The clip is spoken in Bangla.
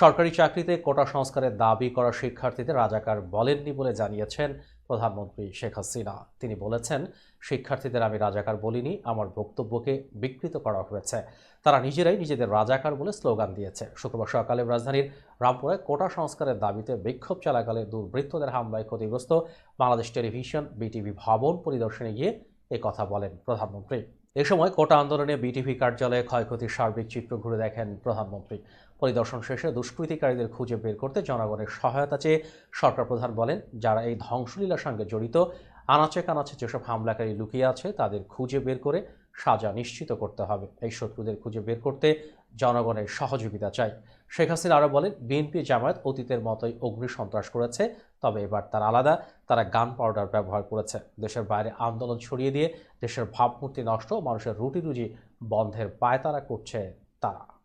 সরকারি চাকরিতে কোটা সংস্কারের দাবি করা শিক্ষার্থীদের রাজাকার বলেননি বলে জানিয়েছেন প্রধানমন্ত্রী শেখ হাসিনা। তিনি বলেছেন, শিক্ষার্থীদের আমি রাজাকার বলিনি, আমার বক্তব্যকে বিকৃত করা হয়েছে। তারা নিজেরাই নিজেদের রাজাকার বলে স্লোগান দিয়েছে। শুক্রবার সকালে রাজধানীর রামপুরায় কোটা সংস্কারের দাবিতে বিক্ষোভ চলাকালে দুর্বৃত্তদের হামলায় ক্ষতিগ্রস্ত বাংলাদেশ টেলিভিশন, বিটিভি ভবন পরিদর্শনে গিয়ে কথা বলেন প্রধানমন্ত্রী। এ সময় কোটা আন্দোলনে বিটিভি কার্যালয়ে ক্ষয়ক্ষতির সার্বিক চিত্র ঘুরে দেখেন প্রধানমন্ত্রী। পরিদর্শন শেষে দুষ্কৃতিকারীদের খুঁজে বের করতে জনগণের সহায়তা চেয়ে সরকার প্রধান বলেন, যারা এই ধ্বংসলীলার সঙ্গে জড়িত, আনাচে কানাচে যেসব হামলাকারী লুকিয়ে আছে, তাদের খুঁজে বের করে সাজা নিশ্চিত করতে হবে। এই শত্রুদের খুঁজে বের করতে জনগণের সহযোগিতা চাই। শেখ হাসিনা আরও বলেন, বিএনপি জামায়াত অতীতের মতোই অগ্নি সন্ত্রাস করেছে, তবে এবার তার আলাদা, তারা গান পাউডার ব্যবহার করেছে। দেশের বাইরে আন্দোলন ছড়িয়ে দিয়ে দেশের ভাবমূর্তি নষ্ট, মানুষের রুটি রুজি বন্ধের পায়তারা করছে তারা।